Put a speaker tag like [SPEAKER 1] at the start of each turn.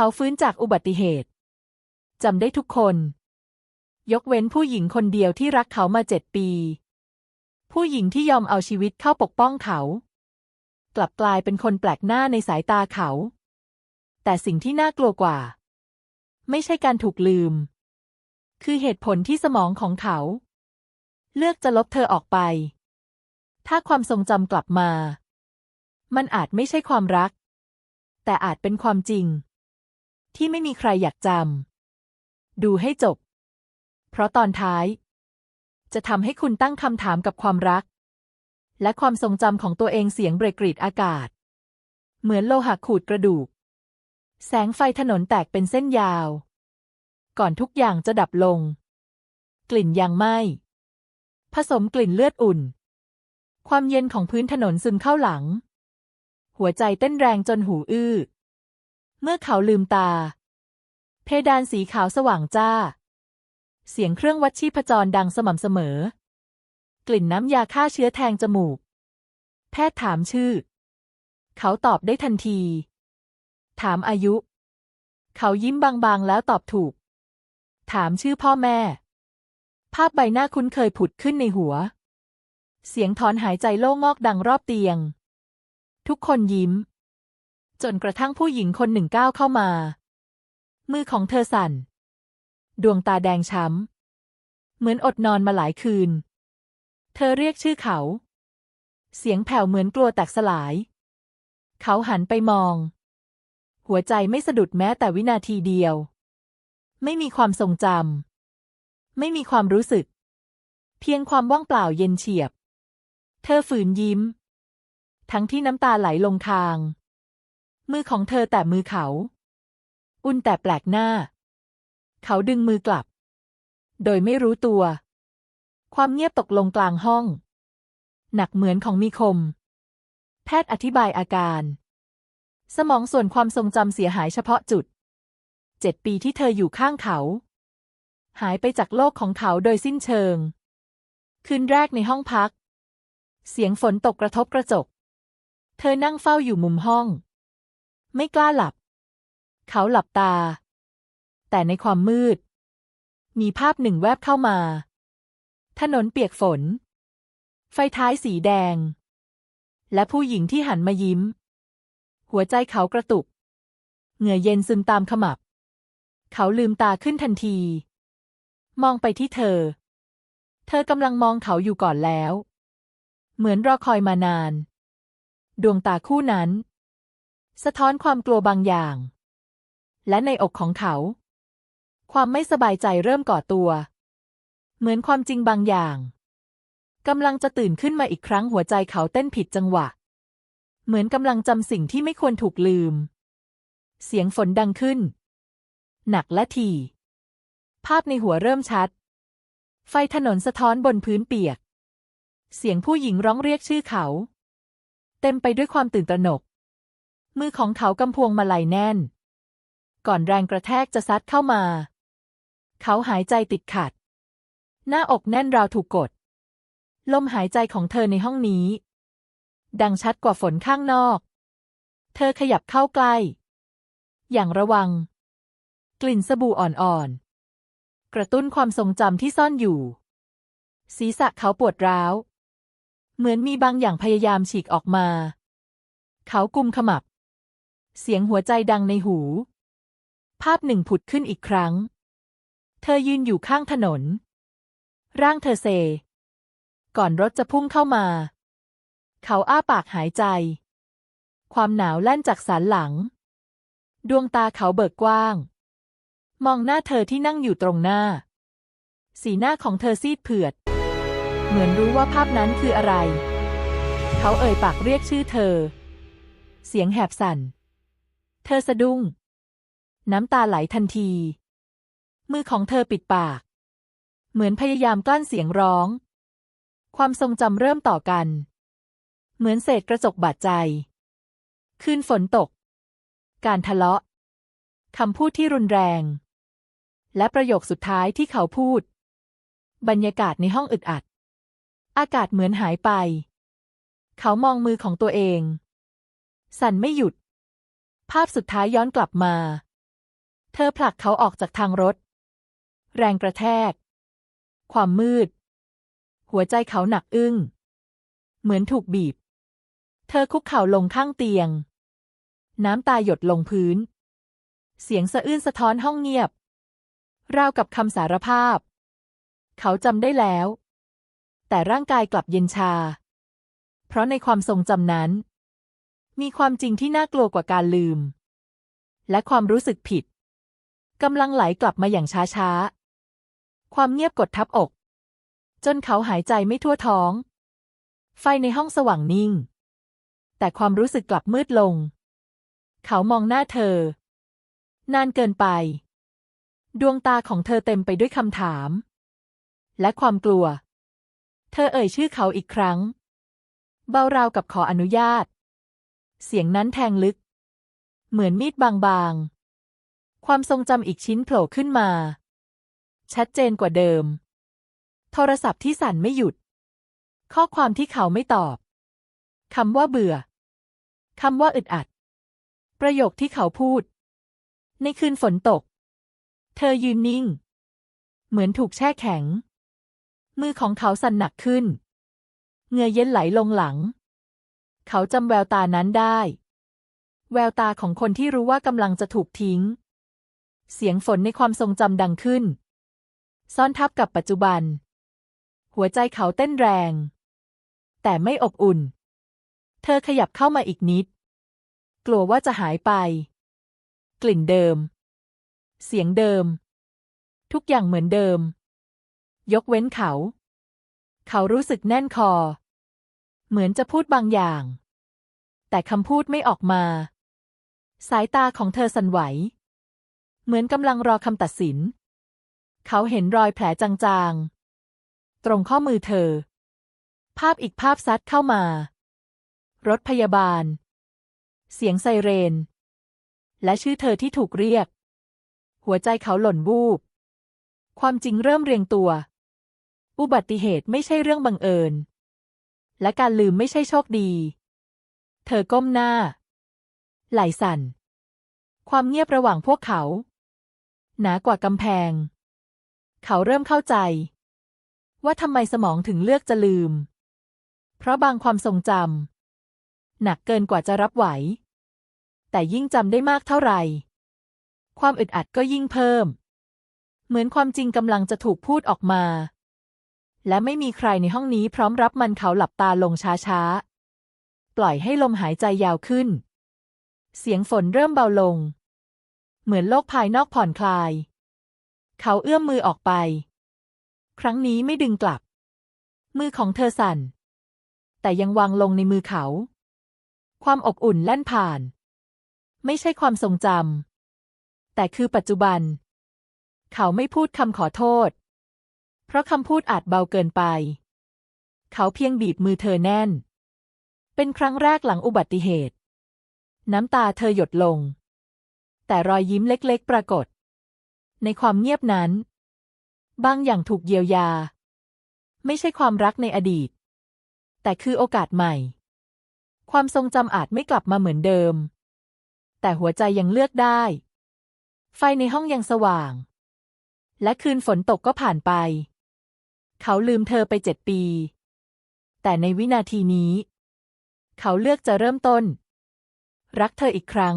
[SPEAKER 1] เขาฟื้นจากอุบัติเหตุจำได้ทุกคน ยกเว้นผู้หญิงคนเดียวที่รักเขามาเจ็ดปี ผู้หญิงที่ยอมเอาชีวิตเข้าปกป้องเขา กลับกลายเป็นคนแปลกหน้าในสายตาเขา แต่สิ่งที่น่ากลัวกว่า ไม่ใช่การถูกลืม คือเหตุผลที่สมองของเขา เลือกจะลบเธอออกไป ถ้าความทรงจำกลับมา มันอาจไม่ใช่ความรัก แต่อาจเป็นความจริง ที่ไม่มีใครอยากจำ ดูให้จบ เพราะตอนท้าย จะทำให้คุณตั้งคำถามกับความรัก และความทรงจำของตัวเองเสียงเบรกกรีดอากาศ เหมือนโลหะขูดกระดูก แสงไฟถนนแตกเป็นเส้นยาว ก่อนทุกอย่างจะดับลง กลิ่นยางไหมผสมกลิ่นเลือดอุ่น ความเย็นของพื้นถนนซึมเข้าหลัง หัวใจเต้นแรงจนหูอื้อ เมื่อเขาลืมตา เพดานสีขาวสว่างจ้า เสียงเครื่องวัดชีพจรดังสม่ำเสมอ กลิ่นน้ำยาฆ่าเชื้อแทงจมูก แพทย์ถามชื่อ เขาตอบได้ทันที ถามอายุ เขายิ้มบางๆแล้วตอบถูก ถามชื่อพ่อแม่ ภาพใบหน้าคุ้นเคยผุดขึ้นในหัว เสียงถอนหายใจโล่งอกดังรอบเตียง ทุกคนยิ้ม จนกระทั่งผู้หญิงคนหนึ่งก้าวเข้ามา มือของเธอสั่น ดวงตาแดงช้ำ เหมือนอดนอนมาหลายคืน เธอเรียกชื่อเขา เสียงแผ่วเหมือนกลัวแตกสลาย เขาหันไปมอง หัวใจไม่สะดุดแม้แต่วินาทีเดียว ไม่มีความทรงจำ ไม่มีความรู้สึก เพียงความว่างเปล่าเย็นเฉียบ เธอฝืนยิ้ม ทั้งที่น้ำตาไหลลงคาง มือของเธอแต่มือเขา อุ่นแต่แปลกหน้า เขาดึงมือกลับ โดยไม่รู้ตัว ความเงียบตกลงกลางห้อง หนักเหมือนของมีคม แพทย์อธิบายอาการ สมองส่วนความทรงจำเสียหายเฉพาะจุด เจ็ดปีที่เธออยู่ข้างเขา หายไปจากโลกของเขาโดยสิ้นเชิง คืนแรกในห้องพัก เสียงฝนตกกระทบกระจก เธอนั่งเฝ้าอยู่มุมห้อง ไม่กล้าหลับ เขาหลับตา แต่ในความมืด มีภาพหนึ่งแวบเข้ามา ถนนเปียกฝน ไฟท้ายสีแดง และผู้หญิงที่หันมายิ้ม หัวใจเขากระตุก เหงื่อเย็นซึมตามขมับ เขาลืมตาขึ้นทันที มองไปที่เธอ เธอกำลังมองเขาอยู่ก่อนแล้ว เหมือนรอคอยมานาน ดวงตาคู่นั้น สะท้อนความกลัวบางอย่าง และในอกของเขา ความไม่สบายใจเริ่มก่อตัว เหมือนความจริงบางอย่างกำลังจะตื่นขึ้นมาอีกครั้งหัวใจเขาเต้นผิดจังหวะ เหมือนกำลังจำสิ่งที่ไม่ควรถูกลืม เสียงฝนดังขึ้น หนักและถี่ภาพในหัวเริ่มชัด ไฟถนนสะท้อนบนพื้นเปียก เสียงผู้หญิงร้องเรียกชื่อเขา เต็มไปด้วยความตื่นตระหนก มือของเขากำพวงมาลัยแน่น ก่อนแรงกระแทกจะซัดเข้ามา เขาหายใจติดขัด หน้าอกแน่นราวถูกกด ลมหายใจของเธอในห้องนี้ ดังชัดกว่าฝนข้างนอก เธอขยับเข้าใกล้ อย่างระวัง กลิ่นสบู่อ่อนๆ กระตุ้นความทรงจำที่ซ่อนอยู่ ศีรษะเขาปวดร้าว เหมือนมีบางอย่างพยายามฉีกออกมา เขากุมขมับ เสียงหัวใจดังในหู ภาพหนึ่งผุดขึ้นอีกครั้ง เธอยืนอยู่ข้างถนน ร่างเธอเซ ก่อนรถจะพุ่งเข้ามา เขาอ้าปากหายใจ ความหนาวแล่นจากสันหลัง ดวงตาเขาเบิกกว้าง มองหน้าเธอที่นั่งอยู่ตรงหน้า สีหน้าของเธอซีดเผือด เหมือนรู้ว่าภาพนั้นคืออะไร เขาเอ่ยปากเรียกชื่อเธอ เสียงแหบสั่น เธอสะดุ้ง น้ำตาไหลทันที มือของเธอปิดปาก เหมือนพยายามกลั้นเสียงร้อง ความทรงจำเริ่มต่อกัน เหมือนเศษกระจกบาดใจ คืนฝนตก การทะเลาะคำพูดที่รุนแรง และประโยคสุดท้ายที่เขาพูด บรรยากาศในห้องอึดอัด อากาศเหมือนหายไป เขามองมือของตัวเอง สั่นไม่หยุด ภาพสุดท้ายย้อนกลับมา เธอผลักเขาออกจากทางรถ แรงกระแทก ความมืด หัวใจเขาหนักอึ้ง เหมือนถูกบีบ เธอคุกเข่าลงข้างเตียง น้ำตาหยดลงพื้น เสียงสะอื้นสะท้อนห้องเงียบ ราวกับคำสารภาพ เขาจำได้แล้ว แต่ร่างกายกลับเย็นชา เพราะในความทรงจำนั้น มีความจริงที่น่ากลัวกว่าการลืม และความรู้สึกผิดกำลังไหลกลับมาอย่างช้าๆ ความเงียบกดทับอก จนเขาหายใจไม่ทั่วท้อง ไฟในห้องสว่างนิ่ง แต่ความรู้สึกกลับมืดลง เขามองหน้าเธอ นานเกินไป ดวงตาของเธอเต็มไปด้วยคำถาม และความกลัว เธอเอ่ยชื่อเขาอีกครั้ง เบาราวกับขออนุญาต เสียงนั้นแทงลึก เหมือนมีดบางๆ ความทรงจำอีกชิ้นโผล่ขึ้นมา ชัดเจนกว่าเดิม โทรศัพท์ที่สั่นไม่หยุด ข้อความที่เขาไม่ตอบคำว่าเบื่อคำว่าอึดอัด ประโยคที่เขาพูด ในคืนฝนตก เธอยืนนิ่ง เหมือนถูกแช่แข็ง มือของเขาสั่นหนักขึ้น เงื่อเย็นไหลลงหลัง เขาจำแววตานั้นได้ แววตาของคนที่รู้ว่ากำลังจะถูกทิ้ง เสียงฝนในความทรงจำดังขึ้น ซ่อนทับกับปัจจุบัน หัวใจเขาเต้นแรง แต่ไม่อบอุ่น เธอขยับเข้ามาอีกนิด กลัวว่าจะหายไป กลิ่นเดิม เสียงเดิม ทุกอย่างเหมือนเดิม ยกเว้นเขา เขารู้สึกแน่นคอ เหมือนจะพูดบางอย่าง แต่คำพูดไม่ออกมา สายตาของเธอสั่นไหว เหมือนกำลังรอคำตัดสิน เขาเห็นรอยแผลจางๆ ตรงข้อมือเธอ ภาพอีกภาพซัดเข้ามา รถพยาบาล เสียงไซเรน และชื่อเธอที่ถูกเรียก หัวใจเขาหล่นวูบ ความจริงเริ่มเรียงตัว อุบัติเหตุไม่ใช่เรื่องบังเอิญ และการลืมไม่ใช่โชคดี เธอก้มหน้า ไหลสั่น ความเงียบระหว่างพวกเขา หนากว่ากำแพง เขาเริ่มเข้าใจ ว่าทำไมสมองถึงเลือกจะลืม เพราะบางความทรงจำหนักเกินกว่าจะรับไหว แต่ยิ่งจำได้มากเท่าไหร่ ความอึดอัดก็ยิ่งเพิ่ม เหมือนความจริงกำลังจะถูกพูดออกมา และไม่มีใครในห้องนี้พร้อมรับมันเขาหลับตาลงช้าๆ ปล่อยให้ลมหายใจยาวขึ้น เสียงฝนเริ่มเบาลง เหมือนโลกภายนอกผ่อนคลาย เขาเอื้อมมือออกไป ครั้งนี้ไม่ดึงกลับ มือของเธอสั่น แต่ยังวางลงในมือเขา ความอบอุ่นแล่นผ่าน ไม่ใช่ความทรงจำแต่คือปัจจุบัน เขาไม่พูดคำขอโทษ เพราะคำพูดอาจเบาเกินไป เขาเพียงบีบมือเธอแน่น เป็นครั้งแรกหลังอุบัติเหตุ น้ำตาเธอหยดลง แต่รอยยิ้มเล็กๆ ปรากฏ ในความเงียบนั้น บางอย่างถูกเยียวยา ไม่ใช่ความรักในอดีต แต่คือโอกาสใหม่ ความทรงจำอาจไม่กลับมาเหมือนเดิม แต่หัวใจยังเลือกได้ ไฟในห้องยังสว่างและคืนฝนตกก็ผ่านไป เขาลืมเธอไปเจ็ดปี แต่ในวินาทีนี้ เขาเลือกจะเริ่มต้น รักเธออีกครั้ง